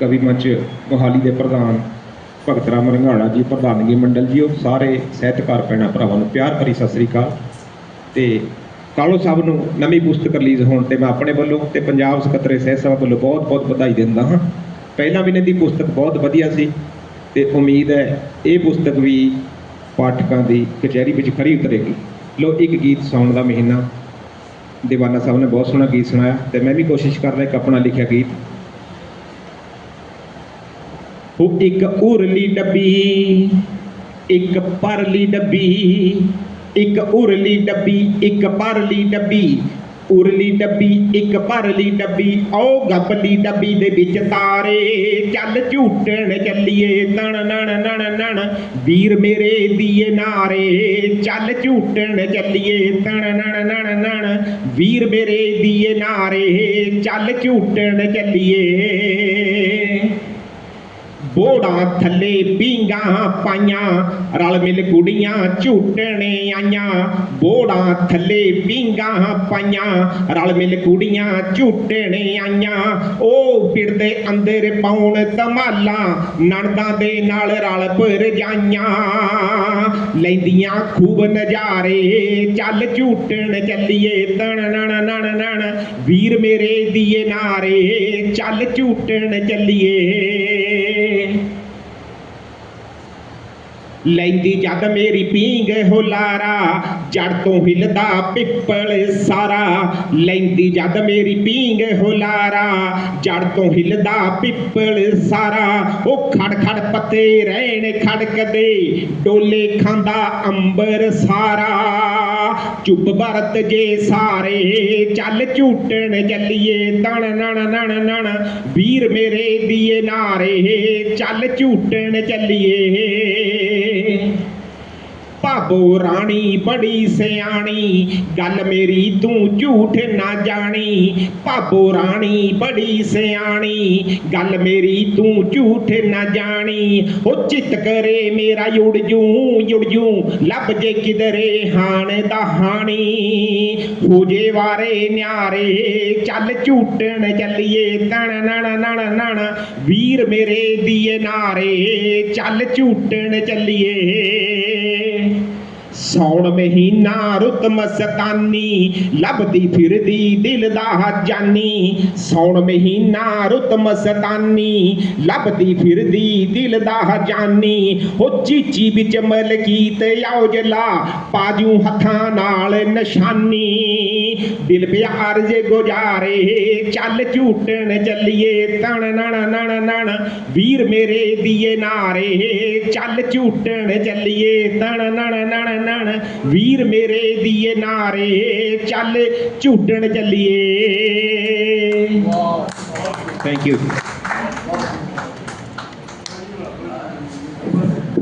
ਕਵੀ ਮੰਚ ਮੋਹਾਲੀ ਦੇ ਪ੍ਰਧਾਨ ਭਗਤ ਰਾਮ ਰੰਘਾਣਾ ਜੀ, ਪ੍ਰਧਾਨਗੀ ਮੰਡਲ ਜੀ ਉਹ ਸਾਰੇ ਸਾਹਿਤਕਾਰ ਭੈਣਾਂ ਭਰਾਵਾਂ ਨੂੰ ਪਿਆਰ ਭਰੀ ਸਤਿ ਸ੍ਰੀ ਅਕਾਲ। ਤੇ ਕਾਲੋ ਸਾਹਿਬ ਨੂੰ ਨਵੀਂ ਪੁਸਤਕ ਰਿਲੀਜ਼ ਹੋਣ ਤੇ ਮੈਂ ਆਪਣੇ ਵੱਲੋਂ ਤੇ ਪੰਜਾਬ ਸਕੱਤਰੇ ਸਾਹਿਤ ਸਭਾ ਵੱਲੋਂ ਬਹੁਤ ਬਹੁਤ ਵਧਾਈ ਦਿੰਦਾ ਹਾਂ। ਪਹਿਲਾਂ ਵੀ ਇਹਨਾਂ ਦੀ ਪੁਸਤਕ ਬਹੁਤ ਵਧੀਆ ਸੀ ਤੇ ਉਮੀਦ ਹੈ ਇਹ ਪੁਸਤਕ ਵੀ ਪਾਠਕਾਂ ਦੀ ਕਚਹਿਰੀ ਵਿੱਚ ਖਰੀ ਉਤਰੇਗੀ। ਲੋ ਇੱਕ ਗੀਤ ਸੌਣ ਦਾ ਮਹੀਨਾ। ਦੀਵਾਨਾ ਸਾਹਿਬ ਨੇ ਬਹੁਤ ਸੋਹਣਾ ਗੀਤ ਸੁਣਾਇਆ ਤੇ ਮੈਂ ਵੀ ਕੋਸ਼ਿਸ਼ ਕਰ ਰਿਹਾ ਇੱਕ ਆਪਣਾ ਲਿਖਿਆ ਗੀਤ। ਉਹ ਇੱਕ ਉਰਲੀ ਡੱਬੀ, ਇੱਕ ਪਰਲੀ ਡੱਬੀ, ਇੱਕ ਉਰਲੀ ਡੱਬੀ, ਇੱਕ ਪਰਲੀ ਡੱਬੀ, ਉਰਲੀ ਡੱਬੀ, ਇੱਕ ਪਰਲੀ ਡੱਬੀ ਉਹ ਗੱਬਲੀ ਡੱਬੀ ਦੇ ਵਿੱਚ ਤਾਰੇ, ਚੱਲ ਝੂਟਣ ਚੱਲੀਏ, ਨਣ ਨਣ ਨਣ ਨਣ, ਵੀਰ ਮੇਰੇ ਦੀਏ ਨਾਰੇ, ਚੱਲ ਝੂਟਣ ਚੱਲੀਏ ਤਣ ਨਣ ਨਣ ਨਣ, ਵੀਰ ਮੇਰੇ ਦੀਏ ਨਾਰੇ, ਚੱਲ ਝੂਟਣ ਚੱਲੀਏ। ਬੋੜਾਂ ਥੱਲੇ ਪੀਂਗਾ ਪਾਈਆਂ, ਰਲ ਮਿਲ ਕੁੜੀਆਂ ਝੂਟਣੇ ਆਈਆਂ। ਬੋੜਾਂ ਥੱਲੇ ਪੀਂਗਾ ਪਾਈਆਂ, ਰਲ ਮਿਲ ਕੁੜੀਆਂ ਝੂਟਣੇ ਆਈਆਂ। ਉਹ ਫਿਰਦੇ ਅੰਦਰ ਪਾਉਣ ਧਮਾਲਾਂ, ਨਣਦਾਂ ਦੇ ਨਾਲ ਰਲ ਪਰ ਜਾਈਆਂ। ਲੈਂਦੀਆਂ ਖੂਬ ਨਜ਼ਾਰੇ, ਚੱਲ ਝੂਟਣ ਚੱਲੀਏ, ਤਣ ਨਣ ਨਣ ਨਣ, ਵੀਰ ਮੇਰੇ ਦੀਏ ਨਾਰੇ, ਚੱਲ ਝੂਟਣ ਚੱਲੀਏ। ਲੈਂਦੀ ਜਦ ਮੇਰੀ ਪੀਂਗ ਹੁਲਾਰਾ ਜੜ ਤੋਂ ਹਿਲਦਾ ਪਿੱਪਲ ਸਾਰਾ। ਲੈਂਦੀ ਜਦ ਮੇਰੀ ਪੀਂਗ ਹੁਲਾਰਾ ਜੜ ਤੋਂ ਹਿਲਦਾ ਪਿੱਪਲ ਸਾਰਾ। ਉਹ ਖੜ ਖੜ ਪੱਤੇ ਰਹਿਣ ਖੜਕਦੇ, ਡੋਲੇ ਖਾਂਦਾ ਅੰਬਰ ਸਾਰਾ। ਚੁੱਪ ਵਰਤ ਜੇ ਸਾਰੇ, ਚੱਲ ਝੂਟਣ ਚੱਲੀਏ ਤਣ ਨਣ ਨਣ ਨਣ, ਵੀਰ ਮੇਰੇ ਦੀਏ ਨਾਰੇ। ਚੱਲ ਝੂਟਣ ਚੱਲੀਏ ਭਾਬੋ ਰਾਣੀ ਬੜੀ ਸਿਆਣੀ, ਗੱਲ ਮੇਰੀ ਤੂੰ ਝੂਠ ਨਾ ਜਾਣੀ। ਭਾਬੋ ਰਾਣੀ ਬੜੀ ਸਿਆਣੀ, ਗੱਲ ਮੇਰੀ ਤੂੰ ਝੂਠ ਨਾ ਜਾਣੀ। ਉਹ ਚਿੱਤ ਕਰੇ ਮੇਰਾ ਉੜ ਜੂ ਉੜ ਜੂ, ਲੱਭ ਜੇ ਕਿਧਰੇ ਹਾਣ ਦਾ ਹਾਣੀ। ਹੋ ਜੇ ਵਾਰੇ ਨਿਆਰੇ, ਚੱਲ ਝੂਟਣ ਚੱਲੀਏ, ਤਣ ਨਣ ਨਣ ਨਣ, ਵੀਰ ਮੇਰੇ ਦੀਏ ਨਾਰੇ, ਚੱਲ ਝੂਟਣ ਚੱਲੀਏ। ਸੌਣ ਮਹੀਨਾ ਰੁੱਤ ਮਸਤਾਨੀ ਲੱਭਦੀ ਫਿਰਦੀ ਦਿਲ ਦਾ ਜਾਨੀ ਸੌਣ ਮਹੀਨਾ ਰੁੱਤ ਮਸਤਾਨੀ ਲੱਭਦੀ ਫਿਰਦੀ ਦਿਲ ਦਾ ਜਾਨੀ ਉਹ ਚੀਚੀ ਵਿੱਚ ਮਲਕੀਤ ਔਜਲਾ ਪਾਜੂ ਹੱਥਾਂ ਨਾਲ ਨਿਸ਼ਾਨੀ ਦਿਲ ਪਿਆਰ ਜੇ ਗੁਜ਼ਾਰੇ ਚੱਲ ਝੂਟਣ ਚੱਲੀਏ ਤਣ ਨਣ ਨਣ ਨਣ ਵੀਰ ਮੇਰੇ ਦੀਏ ਨਾਰੇ ਚੱਲ ਝੂਟਣ ਚੱਲੀਏ ਤਣ ਨਣ ਨਣ ਨਣ ਵੀਰ ਮੇਰੇ ਦੀਏ ਨਾਰੇ ਚੱਲ ਝੂਡਣ ਚੱਲੀਏ। Thank you